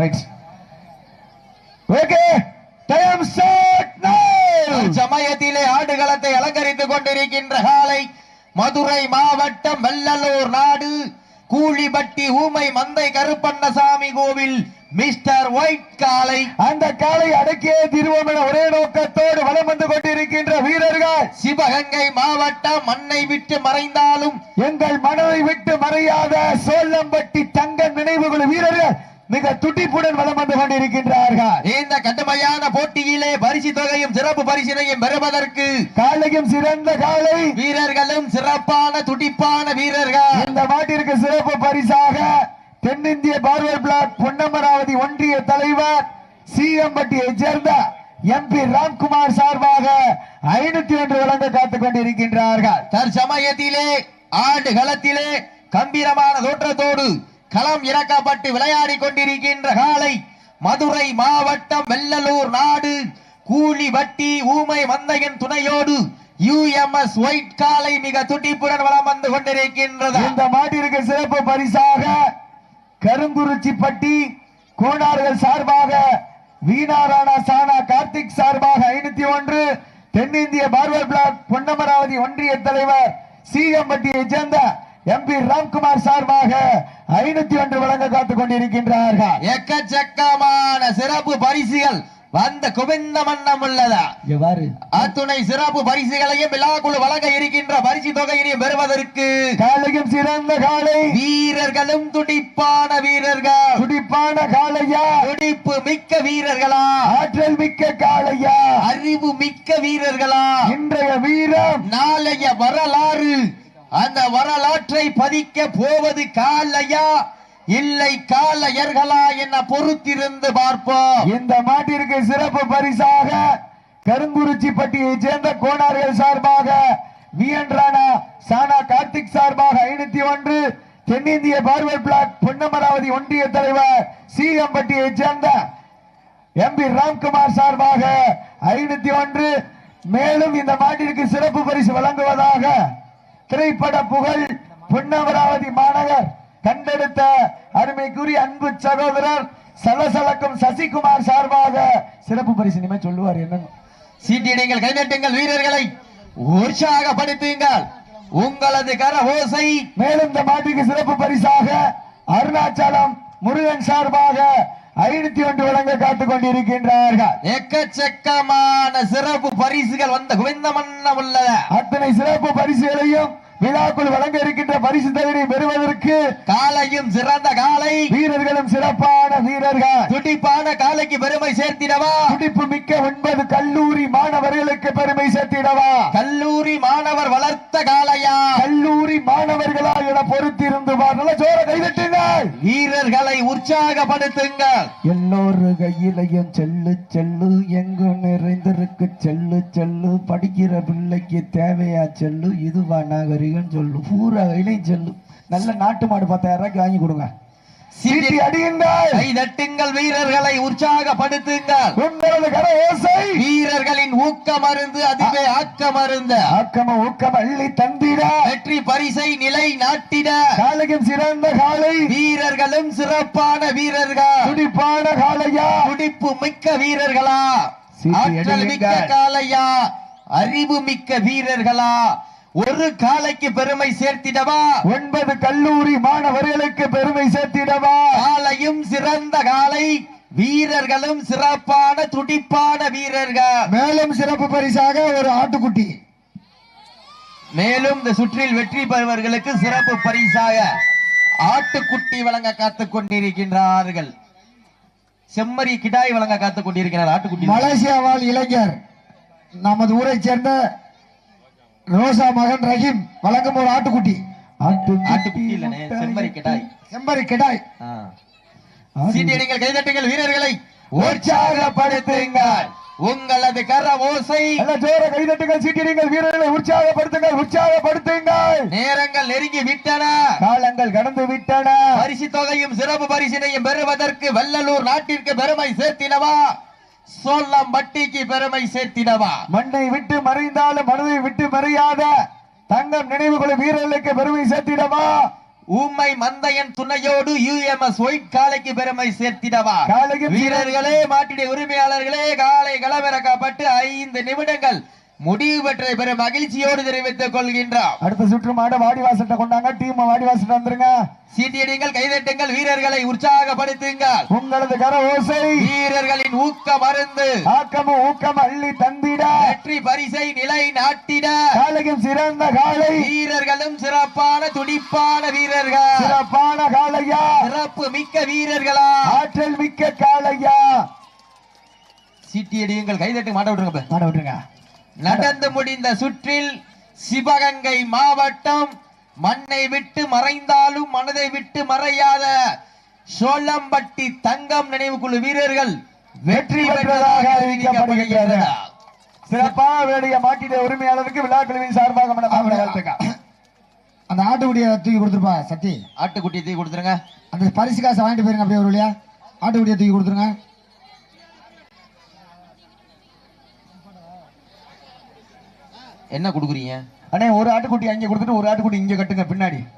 Right okay time நவ சமயத்திலே ஆடுகளத்தை அலங்கரித்துக் கொண்டிருக்கின்ற காலை மதுரை மாவட்டம் வெள்ளலூர் நாடு. கூலிபட்டி ஊமை மந்தை கருப்பண்ணசாமி கோவில் மிஸ்டர் ஒயிட் காலை. அந்த காலை அடக்கிய திருவோம் என ஒரே நோக்கத்தோடு வலம் வந்து கொண்டிருக்கின்ற வீரர்கள். சிவகங்கை மாவட்டம் மண்ணை விட்டு மறைந்தாலும் எங்கள் மனதை விட்டு மறையாத சோழம்பட்டி தங்க நினைவுகள் வீரர்கள். மிக துடிப்புடன் வலம் வந்து கொண்டிருக்கின்றார்கள். இந்த கடுமையான போட்டியிலே பரிசு தொகையும் சிறப்பு பரிசினையும் பெறுவதற்கு காலையும் சிறந்த காலை. வீரர்களும் சிறப்பான துடிப்பான வீரர்கள். இந்த மாட்டிற்கு சிறப்பு பரிசாக தென்னிந்திய பார்வர் பிளாக் பொன்னமராவதி ஒன்றிய தலைவர் சீகம்பட்டியை சேர்ந்த எம்பி ராம்குமார் சார்பாக ஐநூத்தி ஒன்று வழங்க காத்துக் கொண்டிருக்கின்றார்கள். தற்சமயத்திலே ஆடு களத்திலே கம்பீரமான தோற்றத்தோடு களம் இறக்கப்பட்டு விளையாடி கொண்டிருக்கின்ற காலை மதுரை மாவட்டம் வெள்ளலூர் நாடு. கூலி வட்டி ஊமை மந்தையின் துணையோடு யுஎம்எஸ் ஒயிட் காலை மிக துட்டிப்புடன் வளம் வந்து கொண்டிருக்கின்றது. இந்த மாட்டிற்கு சிறப்பு பரிசாக கருங்குறிச்சிப்பட்டி கோணார்கள் சார்பாக வீணாராணா சானா கார்த்திக் சார்பாக ஐநூத்தி ஒன்று தென்னிந்திய பார்வர் பிளாக் பொன்னமராவதி ஒன்றிய தலைவர் சீகம்பட்டியை சேர்ந்த எம்பி ராம்குமார் சார்பாக ஐநூத்தி ஒன்று வழங்க காத்துக் கொண்டிருக்கின்றார்கள். எக்கச்சக்கமான சிறப்பு பரிசுகள் வந்த குவிந்த மன்னம் உள்ளதா? எவ்வாறு அத்துணை சிறப்பு பரிசுகளையும் விழாக்குழு வழங்க இருக்கின்ற பரிசு தொகையினையும் பெறுவதற்கு காலையும் சிறந்த காலை. வீரர்களும் துடிப்பான வீரர்கள். துடிப்பான காளையா துடிப்பு மிக்க வீரர்களா? ஆற்றல் மிக்க காளையா அறிவு மிக்க வீரர்களா? இன்றைய வீரம் நாளைய வரலாறு அந்த வரலாற்றை பதிக்க போவது காலையா? இல்லை காலையர்களா என பொறுத்திருந்து பார்ப்போம். இந்த மாட்டிற்கு சிறப்பு பரிசாக கருங்குறிச்சிப்பட்டியை சேர்ந்த கோணார்கள் சார்பாக வியன்றானா சானா கார்த்திக் சார்பாக ஐநூத்தி ஒன்று தென்னிந்திய பார்வை பிளாக் பொன்னமராவதி ஒன்றிய தலைவர் சீகம்பட்டியை சேர்ந்த எம்பி ராம்குமார் சார்பாக ஐநூத்தி ஒன்று. மேலும் இந்த மாட்டிற்கு சிறப்பு பரிசு வழங்குவதாக திரைப்பட புகழ் பொன்னமராவதி மாநகர். கண்டெடுத்த அருமைக்குரிய அன்பு சகோதரர் சலசலக்கும் சசிகுமார் சார்பாக சிறப்பு பரிசு இனிமே சொல்லுவார் என்னன்னு. சீட்டிடுங்கள் கைநட்டுங்கள் வீரர்களை. உற்சாகப்படுத்துங்கள். உங்களது கர ஓசை மேலும் இந்த மாட்டுக்கு சிறப்பு பரிசாக அருணாச்சலம் முருகன் சார்பாக ஐநூத்தி ஒன்று வழங்க காத்துக் கொண்டிருக்கின்றார்கள். எக்கச்சக்கமான சிறப்பு பரிசுகள் வந்த குவிந்த மன்னம் உள்ளத. அத்தனை சிறப்பு பரிசுகளையும் விழாக்குள் வழங்க இருக்கின்ற பரிசு தகுதி பெறுவதற்கு காலையும் சிறந்த காலை. வீரர்களும் சிறப்பான வீரர்கள். துடிப்பான காலைக்கு பெருமை சேர்த்திடவா? துடிப்பு மிக்க ஒன்பது கல்லூரி மாணவர்களுக்கு பெருமை சேர்த்திடவா? கல்லூரி மாணவர் வளர்த்த காளையா கல்லூரி மாணவர்களா என பொறுத்திருந்து நல்ல சோர கைதட்டுங்கள் வீரர்களை உற்சாகப்படுத்துங்கள். எல்லோரு கையிலையும் செல்லு செல்லு. எங்கு நிறைந்திருக்கு செல்லு செல்லு. படிக்கிற பிள்ளைக்கு தேவையா செல்லு? இதுவா நாகரிகம் சொல்லு. பூரா கையிலையும் செல்லு. நல்ல நாட்டு மாடு பத்தாயிரம் ரூபாய்க்கு வாங்கி கொடுங்க. சீட்டி அடியுங்கள். கை தட்டுங்கள் வீரர்களை உற்சாகப்படுத்துங்கள். உங்களது கர ஓசை வீரர்களின் ஊக்க மருந்து அதுவே ஆக்க மருந்து. ஆக்கம ஊக்கம் அள்ளி தந்திட. வெற்றி பரிசை நிலை நாட்டிட. காலையும் சிறந்த காலை. வீரர்களும் சிறப்பான வீரர்கள். துடிப்பான காளையா துடிப்பு மிக்க வீரர்களா. ஆற்றல் மிக்க. காளையா அறிவு மிக்க வீரர்களா. ஒரு காலைக்கு பெருமை சேர்த்திடவா? ஒன்பது கல்லூரி மாணவர்களுக்கு பெருமை சேர்த்திடவா? காலையும் சிறந்த காலை வீரர்களும் சிறப்பான துடிப்பான வீரர்கள். மேலும் சிறப்பு பரிசாக ஒரு ஆட்டுக்குட்டி. மேலும் இந்த சுற்றில் வெற்றி பெறுவர்களுக்கு சிறப்பு பரிசாக ஆட்டுக்குட்டி வழங்க காத்துக் கொண்டிருக்கின்றார்கள். செம்மறி கிடாய் வழங்க காத்துக் கொண்டிருக்கிறார் ஆட்டுக்குட்டி. மலேசியா வாழ் இளைஞர் நமது ஊரை சேர்ந்த ரோசா மகன் ரஹீம் வழங்கும் ஒரு ஆட்டுக்குட்டி. கிடாய். செம்பரி கிடாய். ஆ. சீட்டியடிங்கள் கைதட்டுங்கள் வீரர்களை. உற்சாகப்படுத்துங்கள். உங்களது கர ஓசை. ஜோர கைதட்டுங்கள் சீட்டிடுங்கள் வீரர்களை. உற்சாகப்படுத்துங்கள் உற்சாகப்படுத்துங்கள். நேரங்கள் நெருங்கி விட்டன. காலங்கள் கடந்து விட்டன. பரிசு தொகையும் சிறப்பு பரிசினையும் பெறுவதற்கு வெள்ளலூர் நாட்டிற்கு பெருமை சேர்த்தினவா? சோளம் வட்டிக்கு பெருமை சேர்த்தினவா மண்ணை விட்டு மறைந்தாலும் மனதை விட்டு மறையாத தங்கம் நினைவுகளை வீரர்களுக்கு பெருமை சேர்த்திடவா? ஊமை மந்தையன் துணையோடு யுஎம்எஸ் ஒயிட் காலைக்கு பெருமை சேர்த்திடவா? வீரர்களே மாட்டிட உரிமையாளர்களே காலை களமிறக்கப்பட்டு ஐந்து நிமிடங்கள் முடிவு பெற்ற பெரும் மகிழ்ச்சியோடு தெரிவித்துக் கொள்கின்றோம். அடுத்த சுற்று மாட வாடிவாசல்ட்ட கொண்டாங்க. டீம் வாடிவாசல்ட்ட வந்துருங்க. சீட்டியடிங்கள் கைதட்டுங்கள் வீரர்களை உற்சாகப்படுத்துங்கள். உங்களது கர ஓசை வீரர்களின் ஊக்க மருந்து ஆக்கமும் ஊக்கம் அள்ளி தந்திட. வெற்றி பரிசை நிலை நாட்டிட. காலையும் சிறந்த காலை. வீரர்களும் சிறப்பான துடிப்பான வீரர்கள். சிறப்பான காளையா சிறப்பு மிக்க வீரர்களா. ஆற்றல் மிக்க காளையா சீட்டியடியுங்கள் கைதட்டு மாட்ட விட்டுருங்க மாட விட்டுருங்க. நடந்து முடிந்த சுற்றில் சிவகங்கை மாவட்டம் மண்ணை விட்டு மறைந்தாலும் மனதை விட்டு மறையாத சோளம்பட்டி தங்கம் நினைவுக்குழு வீரர்கள் வெற்றி பெற்றதாக அறிவிக்கப்படுகின்றனர் சிறப்பாக வேண்டிய மாட்டிட உரிமையாளருக்கு விழாக்குழுவின் சார்பாக அந்த ஆட்டுக்குடியை தூக்கி கொடுத்துருப்பா சத்தி ஆட்டுக்குட்டி தூக்கி கொடுத்துருங்க. அந்த பரிசு காசை வாங்கிட்டு போயிருங்க அப்படியே ஒரு வழியா. ஆட்டுக்குடியை தூக்கி கொடுத்துருங்க. என்ன கொடுக்குறீங்க? அண்ணே ஒரு ஆட்டுக்குட்டி அங்கே கொடுத்துட்டு ஒரு ஆட்டுக்குட்டி இங்கே கட்டுங்க பின்னாடி.